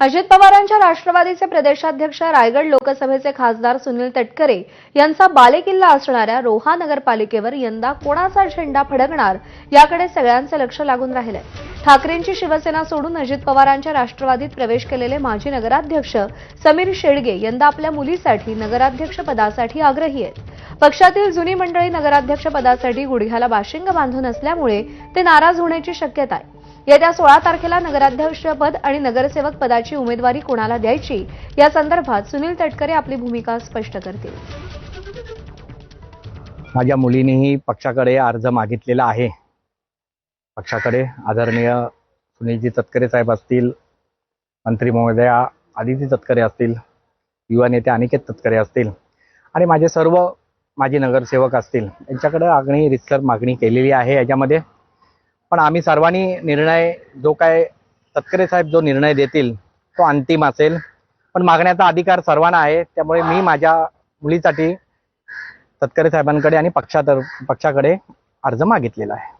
अजित पवारांच्या राष्ट्रवादीचे प्रदेशाध्यक्ष रायगड लोकसभेचे खासदार सुनील तटकरे यांचा बालेकिल्ला असणाऱ्या रोहा नगरपालिकेवर यंदा कोणाचा झेंडा फडकणार याकडे सगळ्यांचे लक्ष लागून राहिले ठाकरेंची शिवसेना सोडून अजित पवारांच्या राष्ट्रवादीत प्रवेश केलेले माजी नगराध्यक्ष समीर शेडगे यंदा आपल्या मुलीसाठी नगराध्यक्ष पदासाठी आग्रही आहेत. पक्षातील जुनी मंडळी नगराध्यक्ष पदासाठी गुडघ्याला बाशिंग बांधून असल्यामुळे ते नाराज होण्याची शक्यता आहे. येत्या सोळा तारखेला नगराध्यक्षपद आणि नगरसेवक पदाची उमेदवारी कोणाला द्यायची? या संदर्भात सुनील तटकरे आपली भूमिका स्पष्ट करतील. माझ्या मुलीनेही पक्षाकडे अर्ज मागितलेला आहे. पक्षाकडे आदरणीय सुनीलजी तटकरे साहेब असतील मंत्री महोदया आदिती तटकरे असतील युवा नेते अनिकेत तटकरे असतील आणि माझे सर्व माझे नगरसेवक असतील यांच्याकडे मागणी रितसर मागणी केलेली आहे. याच्यामध्ये पण आम्ही सर्वांनी निर्णय जो काय तटकरे साहेब जो निर्णय देतील तो अंतिम असेल. पण मागण्याचा अधिकार सर्वांना आहे त्यामुळे मी माझ्या मुलीसाठी तटकरे साहेबांकडे आणि पक्षातर पक्षाकडे अर्ज मागितलेला आहे.